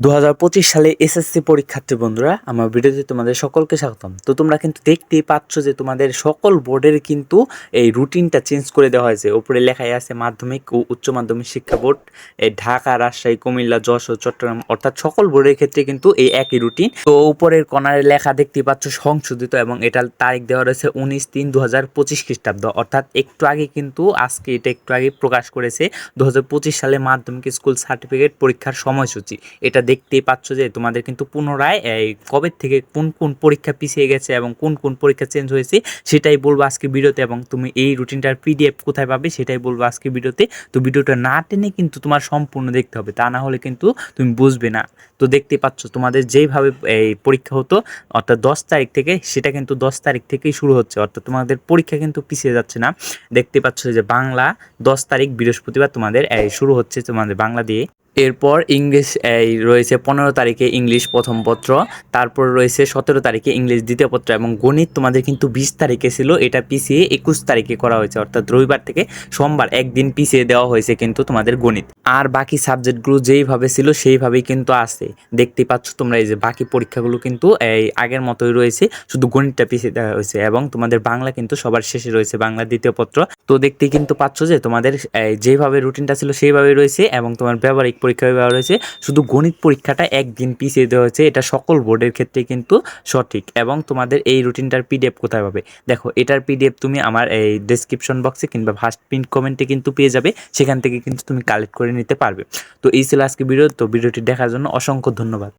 দু হাজার পঁচিশ সালে এসএসসি পরীক্ষার্থী বন্ধুরা, আমার ভিডিওতে তোমাদের সকলকে স্বাগতম। তো তোমরা কিন্তু দেখতেই পাচ্ছ যে তোমাদের সকল বোর্ডের কিন্তু এই রুটিনটা চেঞ্জ করে দেওয়া হয়েছে। উপরে লেখাই আছে মাধ্যমিক ও উচ্চ মাধ্যমিক শিক্ষা বোর্ড, এই ঢাকা, রাজশাহী, কুমিল্লা, যশোর, চট্টগ্রাম অর্থাৎ সকল বোর্ডের ক্ষেত্রে কিন্তু এই একই রুটিন। তো উপরের কর্নারে লেখা দেখতেই পাচ্ছ সংশোধিত এবং এটার তারিখ দেওয়া রয়েছে উনিশ তিন দু হাজার পঁচিশ খ্রিস্টাব্দ। অর্থাৎ একটু আগে কিন্তু আজকে এটা একটু আগে প্রকাশ করেছে দু হাজার পঁচিশ সালে মাধ্যমিক স্কুল সার্টিফিকেট পরীক্ষার সময়সূচি। এটা দেখতেই পাচ্ছ যে তোমাদের কিন্তু পুনরায়, এই কবে থেকে কোন কোন পরীক্ষা পিছিয়ে গেছে এবং কোন কোন পরীক্ষা চেঞ্জ হয়েছে, সেটাই বলব আজকে ভিডিওতে এবং তুমি এই রুটিনটার পিডিএফ কোথায় পাবে সেটাই বলব আজকে ভিডিওতে। তো ভিডিওটা না টেনে কিন্তু তোমার সম্পূর্ণ দেখতে হবে, তা না হলে কিন্তু তুমি বুঝবে না। তো দেখতেই পাচ্ছ তোমাদের যেইভাবে এই পরীক্ষা হতো, অর্থাৎ দশ তারিখ থেকে, সেটা কিন্তু দশ তারিখ থেকেই শুরু হচ্ছে, অর্থাৎ তোমাদের পরীক্ষা কিন্তু পিছিয়ে যাচ্ছে না। দেখতে পাচ্ছ যে বাংলা দশ তারিখ বৃহস্পতিবার তোমাদের শুরু হচ্ছে তোমাদের বাংলা দিয়ে। এরপর ইংলিশ, এই রয়েছে পনেরো তারিখে ইংলিশ প্রথম পত্র, তারপর রয়েছে সতেরো তারিখে ইংলিশ দ্বিতীয় পত্র এবং গণিত তোমাদের কিন্তু বিশ তারিখে ছিল, এটা পিছিয়ে একুশ তারিখে করা হয়েছে, অর্থাৎ রবিবার থেকে সোমবার একদিন পিছিয়ে দেওয়া হয়েছে কিন্তু তোমাদের গণিত। আর বাকি সাবজেক্টগুলো যেইভাবে ছিল সেইভাবেই কিন্তু আছে, দেখতে পাচ্ছ তোমরা এই যে বাকি পরীক্ষাগুলো কিন্তু এই আগের মতোই রয়েছে, শুধু গণিতটা পিছিয়ে দেওয়া হয়েছে এবং তোমাদের বাংলা কিন্তু সবার শেষে রয়েছে, বাংলা দ্বিতীয় পত্র। তো দেখতে কিন্তু পাচ্ছ যে তোমাদের এই যেভাবে রুটিনটা ছিল সেইভাবে রয়েছে এবং তোমার ব্যবহারিক পরীক্ষা ব্যবহার হয়েছে শুধু গণিত পরীক্ষাটা একদিন পিছিয়ে দেওয়া হয়েছে, এটা সকল বোর্ডের ক্ষেত্রে কিন্তু সঠিক এবং তোমাদের এই রুটিনটার পিডিএফ কোথায় পাবে? দেখো, এটার পিডিএফ তুমি আমার এই ডেসক্রিপশন বক্সে কিংবা ফার্স্ট প্রিন্ট কমেন্টে কিন্তু পেয়ে যাবে, সেখান থেকে কিন্তু তুমি কালেক্ট করে নিতে পারবে। তো এই ছিল আজকে ভিডিও তো ভিডিওটি দেখার জন্য অসংখ্য ধন্যবাদ।